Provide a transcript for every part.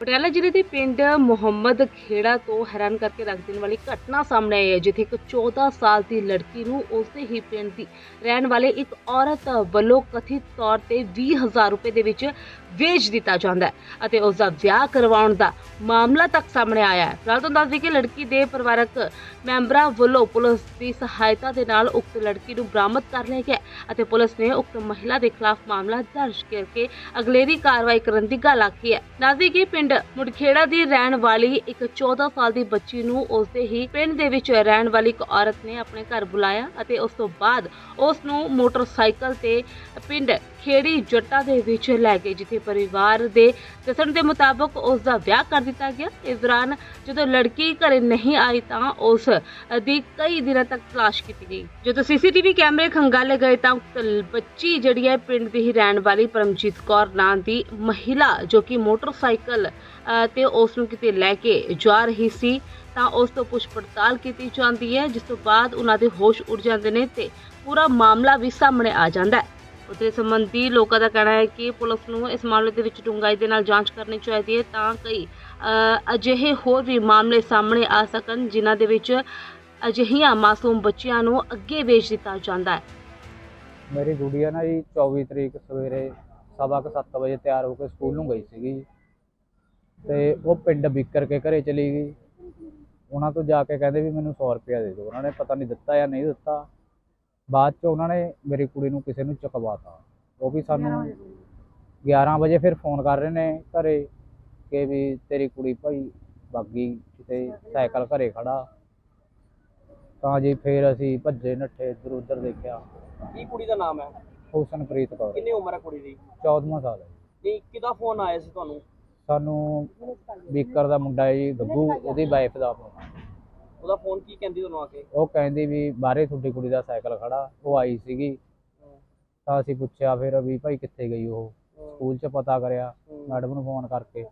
ਪਟਿਆਲਾ ਜ਼ਿਲ੍ਹੇ ਦੇ ਪਿੰਡ ਮੁਹੰਮਦ ਖੇੜਾ ਤੋਂ ਹੈਰਾਨ ਕਰਕੇ ਰੱਖ ਦੇਣ ਵਾਲੀ ਘਟਨਾ ਸਾਹਮਣੇ ਆਈ ਹੈ, ਜਿੱਥੇ ਇੱਕ 14 ਸਾਲ ਦੀ ਲੜਕੀ ਨੂੰ ਉਸਦੇ ਹੀ ਪਿੰਡ ਦੀ ਰਹਿਣ ਵਾਲੇ ਇੱਕ ਔਰਤ ਵੱਲੋਂ ਕਥਿਤ ਤੌਰ ਤੇ 20000 ਰੁਪਏ ਦੇ ਵਿੱਚ ਵੇਚ ਦਿੱਤਾ ਜਾਂਦਾ ਹੈ ਅਤੇ ਉਸ ਦਾ ਵਿਆਹ ਕਰਵਾਉਣ ਦਾ ਮਾਮਲਾ ਤੱਕ ਸਾਹਮਣੇ ਆਇਆ ਹੈ। ਫਿਲਹਾਲ ਦੱਸ ਦਈਏ ਕਿ ਲੜਕੀ ਦੇ ਪਰਿਵਾਰਕ ਮੈਂਬਰਾਂ ਵੱਲੋਂ ਪੁਲਿਸ ਦੀ ਸਹਾਇਤਾ ਦੇ ਨਾਲ ਉਕਤ ਲੜਕੀ ਨੂੰ ਬਰਾਮਦ ਕਰ ਲਿਆ ਗਿਆ ਅਤੇ ਪੁਲਿਸ ਨੇ ਉਕਤ ਮਹਿਲਾ ਦੇ ਖਿਲਾਫ ਮਾਮਲਾ ਦਰਜ ਕਰਕੇ ਅਗਲੇਰੀ ਕਾਰਵਾਈ ਕਰਨ ਦੀ ਗੱਲ ਆਖੀ ਹੈ। ਦੱਸਦੀ ਕਿ ਪਿੰਡ ਮੁੜਖੇੜਾ ਦੀ ਰਹਿਣ ਵਾਲੀ ਇੱਕ 14 ਸਾਲ ਦੀ ਬੱਚੀ ਨੂੰ ਉਸਦੇ ਹੀ ਪਿੰਡ ਦੇ ਵਿੱਚ ਰਹਿਣ ਵਾਲੀ ਇੱਕ ਔਰਤ ਨੇ ਆਪਣੇ ਘਰ ਬੁਲਾਇਆ ਅਤੇ ਉਸ ਤੋਂ ਬਾਅਦ ਉਸ ਨੂੰ ਮੋਟਰਸਾਈਕਲ ਤੇ ਪਿੰਡ ਖੇੜੀ ਜੱਟਾ ਦੇ ਵਿੱਚ ਲੈ ਗਏ ਜਿੱਥੇ ਪਰਿਵਾਰ ਦੇ ਦੱਸਣ ਦੇ ਮੁਤਾਬਕ ਉਸ ਦਾ ਵਿਆਹ ਕਰ ਦਿੱਤਾ ਗਿਆ। ਇਸ ਦੌਰਾਨ ਜਦੋਂ ਲੜਕੀ ਘਰੇ ਨਹੀਂ ਆਈ ਤਾਂ ਉਸ ਦੀ ਕਈ ਦਿਨਾਂ ਤੱਕ ਤਲਾਸ਼ ਕੀਤੀ ਗਈ। ਜਦੋਂ ਸੀਸੀਟੀਵੀ ਕੈਮਰੇ ਖੰਗਾਲੇ ਗਏ ਤਾਂ ਬੱਚੀ ਜਿਹੜੀ ਹੈ ਪਿੰਡ ਦੀ ਹੀ ਰਹਿਣ ਵਾਲੀ ਪਰਮਜੀਤ ਕੌਰ ਨਾਂ ਦੀ ਮਹਿਲਾ ਜੋ ਕਿ ਮੋਟਰਸਾਈਕਲ ਤੇ ਉਸ ਨੂੰ ਕਿਤੇ ਲੈ ਕੇ ਜਾ ਰਹੀ ਸੀ ਤਾਂ ਉਸ ਤੋਂ ਪੁੱਛ ਪੜਤਾਲ ਕੀਤੀ ਜਾਂਦੀ ਹੈ, ਜਿਸ ਤੋਂ ਬਾਅਦ ਉਹਨਾਂ ਦੇ ਹੋਸ਼ ਉੱਡ ਜਾਂਦੇ ਨੇ ਤੇ ਪੂਰਾ ਮਾਮਲਾ ਵੀ ਸਾਹਮਣੇ ਆ ਜਾਂਦਾ ਹੈ। ਉਤੇ ਸੰਬੰਧੀ ਲੋਕਾਂ ਦਾ ਕਹਿਣਾ ਹੈ ਕਿ ਪੁਲਿਸ ਨੂੰ ਇਸ ਮਾਮਲੇ ਦੇ ਵਿੱਚ ਡੂੰਘਾਈ ਦੇ ਨਾਲ ਜਾਂਚ ਕਰਨੀ ਚਾਹੀਦੀ ਹੈ ਤਾਂ ਕਈ ਅਜਿਹੇ ਹੋਰ ਵੀ ਮਾਮਲੇ ਸਾਹਮਣੇ ਆ ਸਕਣ, ਜਿਨ੍ਹਾਂ ਦੇ ਵਿੱਚ ਅਜਿਹੀਆਂ ਮਾਸੂਮ ਬੱਚਿਆਂ ਨੂੰ ਅੱਗੇ ਵੇਚ ਦਿੱਤਾ ਜਾਂਦਾ ਹੈ। ਮੇਰੀ ਗੁੜੀਆ ਨਾ ਜੀ 24 ਤਰੀਕ ਸਵੇਰੇ ਸਵਾ ਕੁ ਸੱਤ ਵਜੇ ਤਿਆਰ ਹੋ ਕੇ ਸਕੂਲ ਨੂੰ ਗਈ ਸੀਗੀ ਤੇ ਉਹ ਪਿੰਡ ਬਿੱਕਰ ਕੇ ਘਰੇ ਚਲੀ ਗਈ। ਉਹਨਾਂ ਤੋਂ ਜਾ ਕੇ ਕਹਿੰਦੇ ਵੀ ਮੈਨੂੰ 100 ਰੁਪਇਆ ਦੇ ਦਿਓ। ਉਹਨਾਂ ਨੇ ਪਤਾ ਨਹੀਂ ਦਿੱਤਾ ਜਾਂ ਨਹੀਂ ਦਿੱਤਾ। ਬਾਅਦ ਚ ਉਹਨਾਂ ਨੇ ਮੇਰੀ ਕੁੜੀ ਨੂੰ ਕਿਸੇ ਨੂੰ ਚੁਕਵਾਤਾ। ਉਹ ਵੀ ਸਾਨੂੰ 11 ਵਜੇ। ਫਿਰ ਫੋਨ ਕਰ ਰਹੇ ਨੇ ਘਰੇ ਕਿ ਵੀ ਤੇਰੀ ਕੁੜੀ ਭਾਈ ਬਾਗੀ ਕਿਤੇ ਸਾਈਕਲ ਘਰੇ ਖੜਾ। ਤਾਂ ਜੀ ਫਿਰ ਅਸੀਂ ਭੱਜੇ ਨੱਠੇ ਇੱਧਰ ਉੱਧਰ ਦੇਖਿਆ। ਕੀ ਕੁੜੀ ਦਾ ਨਾਮ ਹੈ? ਹੁਸਨਪ੍ਰੀਤ ਕੌਰ। ਕਿੰਨੀ ਉਮਰ ਹੈ ਕੁੜੀ ਦੀ? 14ਵਾਂ ਸਾਲ ਹੈ। ਨਹੀਂ ਕਿਹਦਾ ਫੋਨ ਆਇਆ ਸੀ ਤੁਹਾਨੂੰ? ਸਾਨੂੰ ਬੀਕਰ ਦਾ ਮੁੰਡਾ ਜੀ ਗੱਗੂ ਉਹਦੀ ਵਾਈਫ ਦਾ ਆ। ਉਹਦਾ ਫੋਨ ਕੀ ਕਹਿੰਦੀ ਤੁਹਾਨੂੰ ਆ ਕੇ? ਉਹ ਕਹਿੰਦੀ ਵੀ ਬਾਹਰੇ ਤੁਹਾਡੀ ਕੁੜੀ ਦਾ ਸਾਈਕਲ ਖੜਾ ਉਹ ਆਈ ਸੀਗੀ। ਤਾਂ ਅਸੀਂ ਪੁੱਛਿਆ ਫਿਰ ਵੀ ਭਾਈ ਕਿੱਥੇ ਗਈ ਉਹ? ਸਕੂਲ 'ਚ ਪਤਾ ਕਰਿਆ ਮੈਡਮ ਨੂੰ ਫੋਨ ਕਰਕੇ।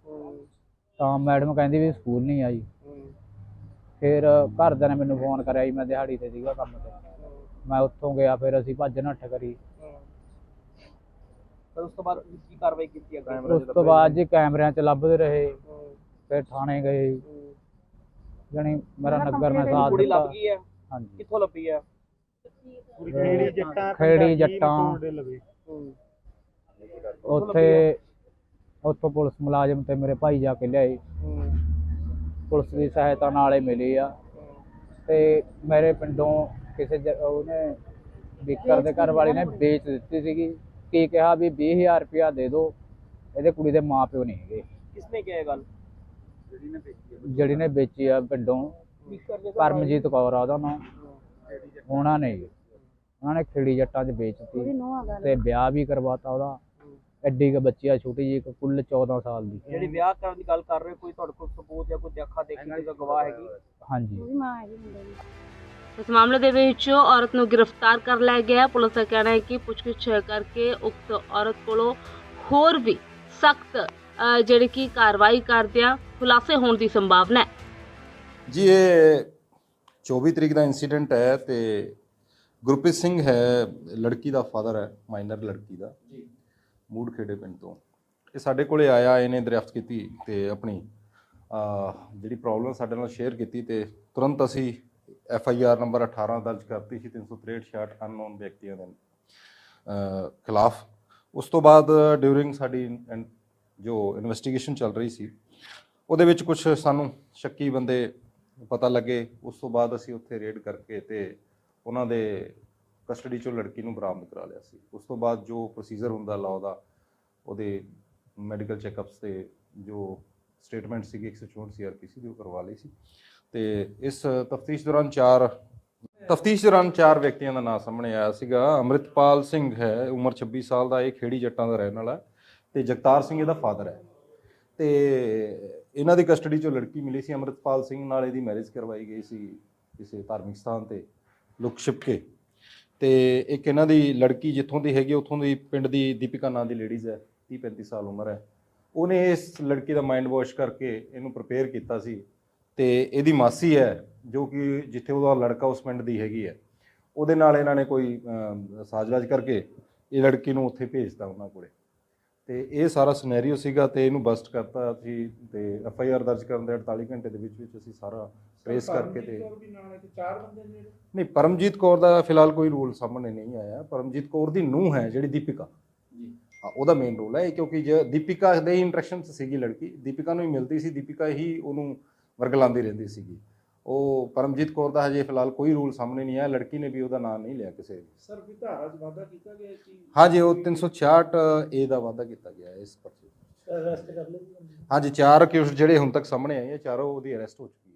ਤਾਂ ਮੈਡਮ ਕਹਿੰਦੀ ਵੀ ਸਕੂਲ ਨਹੀਂ ਆਈ। ਫਿਰ ਘਰਦਿਆਂ ਨੇ ਮੈਨੂੰ ਫੋਨ ਕਰਿਆ ਜੀ ਮੈਂ ਦਿਹਾੜੀ ਤੇ ਸੀਗਾ ਕੰਮ ਤੇ। ਮੈਂ ਉੱਥੋਂ ਗਿਆ ਫਿਰ ਅਸੀਂ ਭੱਜ ਨੱਠ ਕਰੀ। ਫਿਰ ਉਸ ਤੋਂ ਬਾਅਦ ਕੀ ਕਾਰਵਾਈ ਕੀਤੀ ਉਸ ਤੋਂ ਬਾਅਦ ਜੀ। ਕੈਮਰਿਆਂ 'ਚ ਲੱਭਦੇ ਰਹੇ। ਫਿਰ ਥਾਣੇ ਗਏ। ਜਾਣੀ ਮੇਰਾ ਨਗਰ ਨੇ ਸਾਥ ਕੁੜੀ ਦਿੱਤਾ। ਲੱਭ ਗਈ ਹੈ ਹਾਂਜੀ। ਕਿੱਥੋਂ ਲੱਭੀ ਹੈ ਖੇੜੀ ਜੱਟਾਂ ਖੇੜੀ ਜੱਟਾਂ। ਉੱਥੇ ਉੱਥੋਂ ਪੁਲਿਸ ਮੁਲਾਜ਼ਮ ਤੇ ਮੇਰੇ ਭਾਈ ਜਾ ਕੇ ਲਿਆਏ। ਪੁਲਿਸ ਦੀ ਸਹਾਇਤਾ ਨਾਲ ਹੀ ਮਿਲੀ ਆ। ਤੇ ਮੇਰੇ ਪਿੰਡੋਂ ਕਿਸੇ ਜ- ਉਹਨੇ ਵਿਕਰ ਦੇ ਘਰ ਵਾਲੀ ਨੇ ਵੇਚ ਦਿੱਤੀ ਸੀਗੀ। ਕੀ ਕਿਹਾ ਵੀ 20000 ਰੁਪਇਆ ਦੇ ਦਿਓ। ਇਹਦੇ ਕੁੜੀ ਦੇ ਮਾਪਿਓ ਨਹੀਂ ਹੈਗੇ। ਕਿਸਨੇ ਕਿਹਾ ਇਹ ਗੱਲ? ਜਿਹੜੀ ਨੇ ਵੇਚੀ ਆ ਪਿੰਡੋਂ ਦੇ ਪਰਮਜੀਤ ਕੌਰ ਆ ਉਹਦਾ ਨਾਮ। ਉਹਨਾਂ ਨੇ ਜੀ। ਉਹਨਾਂ ਨੇ ਖੇੜੀ ਜੱਟਾਂ 'ਚ ਵੇਚਤੀ ਤੇ ਵਿਆਹ ਵੀ ਕਰਵਾਤਾ ਉਹਦਾ। ਐਡੀ ਕੁ ਬੱਚੀ ਆ ਛੋਟੀ ਜੀ ਕੁੱਲ 14 ਸਾਲ ਦੀ। ਜਿਹੜੀ ਵਿਆਹ ਕਰਨ ਦੀ ਗੱਲ ਕਰ ਰਹੇ ਕੋਈ ਤੁਹਾਡੇ ਕੋਲ ਸਬੂਤ ਜਾਂ ਕੋਈ ਦੇਖਾ ਦੇਖੀ ਕੋਈ ਗਵਾਹ ਹੈਗੀ? ਹਾਂਜੀ। ਇਸ ਮਾਮਲੇ ਦੇ ਵਿੱਚ ਔਰਤ ਨੂੰ ਗ੍ਰਿਫਤਾਰ ਕਰ ਲਿਆ ਗਿਆ। ਪੁਲਿਸ ਦਾ ਕਹਿਣਾ ਹੈ ਕਿ ਪੁੱਛਗਿੱਛ ਕਰਕੇ ਉਕਤ ਔਰਤ ਕੋਲੋਂ ਹੋਰ ਵੀ ਸਖਤ ਜਿਹੜੀ ਕਿ ਕਾਰਵਾਈ ਕਰਦਿਆਂ ਖੁਲਾਸੇ ਹੋਣ ਦੀ ਸੰਭਾਵਨਾ ਹੈ। ਜੀ ਇਹ 24 ਤਰੀਕ ਦਾ ਇਨਸੀਡੈਂਟ ਹੈ ਤੇ ਗੁਰਪ੍ਰੀਤ ਸਿੰਘ ਹੈ ਲੜਕੀ ਦਾ ਫਾਦਰ ਹੈ ਮਾਈਨਰ ਲੜਕੀ ਦਾ। ਜੀ। ਮੂੜ ਖੇੜੇ ਪਿੰਡ ਤੋਂ। ਇਹ ਸਾਡੇ ਕੋਲੇ ਆਇਆ ਇਹਨੇ ਦਰਿਆਫਤ ਕੀਤੀ ਤੇ ਆਪਣੀ ਜਿਹੜੀ ਪ੍ਰੋਬਲਮ ਸਾਡੇ ਨਾਲ ਸ਼ੇਅਰ ਕੀਤੀ ਤੇ ਤੁਰੰਤ ਅਸੀਂ ਐਫ ਆਈ ਆਰ ਨੰਬਰ 18 ਦਰਜ ਕਰਤੀ ਸੀ 363 66 ਅਨਨੋਨ ਵਿਅਕਤੀਆਂ ਦੇ ਖਿਲਾਫ। ਉਸ ਤੋਂ ਬਾਅਦ ਡਿਊਰਿੰਗ ਸਾਡੀ ਜੋ ਇਨਵੈਸਟੀਗੇਸ਼ਨ ਚੱਲ ਰਹੀ ਸੀ ਉਹਦੇ ਵਿੱਚ ਕੁਝ ਸਾਨੂੰ ਸ਼ੱਕੀ ਬੰਦੇ ਪਤਾ ਲੱਗੇ, ਉਸ ਤੋਂ ਬਾਅਦ ਅਸੀਂ ਉੱਥੇ ਰੇਡ ਕਰਕੇ ਤੇ ਉਹਨਾਂ ਦੇ ਕਸਟਡੀ ਚੋਂ ਲੜਕੀ ਨੂੰ ਬਰਾਮਦ ਕਰਾ ਲਿਆ ਸੀ। ਉਸ ਤੋਂ ਬਾਅਦ ਜੋ ਪ੍ਰੋਸੀਜਰ ਹੁੰਦਾ ਲਾਅ ਦਾ, ਉਹਦੇ ਮੈਡੀਕਲ ਚੈੱਕਅਪਸ ਤੇ ਜੋ ਸਟੇਟਮੈਂਟ ਸੀਗੀ 164 ਸੀਆਰਪੀਸੀ ਦੀ ਉਹ ਕਰਵਾ ਲਈ ਸੀ। ਤੇ ਇਸ ਤਫਤੀਸ਼ ਦੌਰਾਨ ਚਾਰ, ਤਫਤੀਸ਼ ਦੌਰਾਨ ਚਾਰ ਵਿਅਕਤੀਆਂ ਦਾ ਨਾਮ ਸਾਹਮਣੇ ਆਇਆ ਸੀਗਾ। ਅੰਮ੍ਰਿਤਪਾਲ ਸਿੰਘ ਹੈ, ਉਮਰ 26 ਸਾਲ ਦਾ, ਇਹ ਖੇੜੀ ਜੱਟਾਂ ਦਾ ਰਹਿਣ ਵਾਲਾ ਹੈ ਤੇ ਜਗਤਾਰ ਸਿੰਘ ਇਹਦਾ ਫਾਦਰ ਹੈ। ਤੇ ਇਹਨਾਂ ਦੀ ਕਸਟਡੀ ਚੋਂ ਲੜਕੀ ਮਿਲੀ ਸੀ ਅੰਮ੍ਰਿਤਪਾਲ ਸਿੰਘ ਨਾਲ ਇਹਦੀ ਮੈਰਿਜ ਕਰਵਾਈ ਗਈ ਸੀ ਕਿਸੇ ਧਾਰਮਿਕ ਸਥਾਨ ਤੇ ਲੁਕ ਛਿਪ ਕੇ। ਤੇ ਇੱਕ ਇਹਨਾਂ ਦੀ ਲੜਕੀ ਜਿੱਥੋਂ ਦੀ ਹੈਗੀ ਉੱਥੋਂ ਦੀ ਪਿੰਡ ਦੀ ਦੀਪਿਕਾ ਨਾਂ ਦੀ ਲੇਡੀਜ਼ ਹੈ 30 35 ਸਾਲ ਉਮਰ ਹੈ। ਉਹਨੇ ਇਸ ਲੜਕੀ ਦਾ ਮਾਈਂਡ ਵਾਸ਼ ਕਰਕੇ ਇਹਨੂੰ ਪ੍ਰਪੇਅਰ ਕੀਤਾ ਸੀ। ਤੇ ਇਹਦੀ ਮਾਸੀ ਹੈ ਜੋ ਕਿ ਜਿੱਥੇ ਉਹਦਾ ਲੜਕਾ ਉਸ ਪਿੰਡ ਦੀ ਹੈਗੀ ਹੈ। ਉਹਦੇ ਨਾਲ ਇਹਨਾਂ ਨੇ ਕੋਈ ਅਮ, ਸਾਜ਼ਰਾਜ ਕਰਕੇ ਇਹ ਲੜਕੀ ਨੂੰ ਉੱਥੇ ਭੇਜਤਾ ਉਹਨਾਂ ਕੋਲੇ। ਤੇ ਇਹ ਸਾਰਾ ਸਿਨੈਰੀਓ ਸੀਗਾ ਤੇ ਇਹਨੂੰ ਬਸਟ ਕਰਤਾ ਸੀ ਤੇ ਐਫ ਆਈ ਆਰ ਦਰਜ ਕਰਨ ਦੇ 48 ਘੰਟੇ ਦੇ ਵਿੱਚ ਵਿੱਚ ਅਸੀਂ ਸਾਰਾ ਟ੍ਰੇਸ ਕਰਕੇ ਤੇ ਨਹੀਂ ਪਰਮਜੀਤ ਕੌਰ ਦਾ ਫਿਲਹਾਲ ਕੋਈ ਰੂਲ ਸਾਹਮਣੇ ਨਹੀਂ ਆਇਆ। ਪਰਮਜੀਤ ਕੌਰ ਦੀ ਨੂੰਹ ਹੈ ਜਿਹੜੀ ਦੀਪਿਕਾ। ਉਹਦਾ ਮੇਨ ਰੋਲ ਹੈ ਕਿਉਂਕਿ ਜੇ ਦੀਪਿਕਾ ਦੇ ਇੰਟਰੈਕਸ਼ਨ ਸੀਗੀ ਲੜਕੀ ਦੀਪਿਕਾ ਨੂੰ ਹੀ ਮਿਲਦੀ ਸੀ ਦੀਪਿਕਾ ਹੀ ਉਹਨੂੰ ਵਰਗਲਾਉਂਦੀ ਰਹਿੰਦੀ ਸੀਗੀ। ਉਹ ਪਰਮਜੀਤ ਕੌਰ ਦਾ ਹਜੇ ਫਿਲਹਾਲ ਕੋਈ ਰੂਲ ਸਾਹਮਣੇ ਨਹੀਂ ਆਇਆ ਲੜਕੀ ਨੇ ਵੀ ਉਹਦਾ ਨਾਮ ਨਹੀਂ ਲਿਆ ਕਿਸੇ ਸਰ ਵਿਧਾਰਾ ਚ ਵਾਅਦਾ ਕੀਤਾ ਗਿਆ ਕਿ ਹਾਂਜੀ ਉਹ 366 ਏ ਦਾ ਵਾਅਦਾ ਕੀਤਾ ਗਿਆ ਹੈ ਇਸ ਪਰਚੇ। ਅਰੈਸਟ ਕਰ ਲਈ ਹਾਂਜੀ ਚਾਰ ਅਕਿਊਜ਼ਡ ਜਿਹੜੇ ਹੁਣ ਤੱਕ ਸਾਹਮਣੇ ਆਏ ਆ ਚਾਰੋਂ ਉਹਦੀ ਅਰੈਸਟ ਹੋ ਚੁੱਕੀ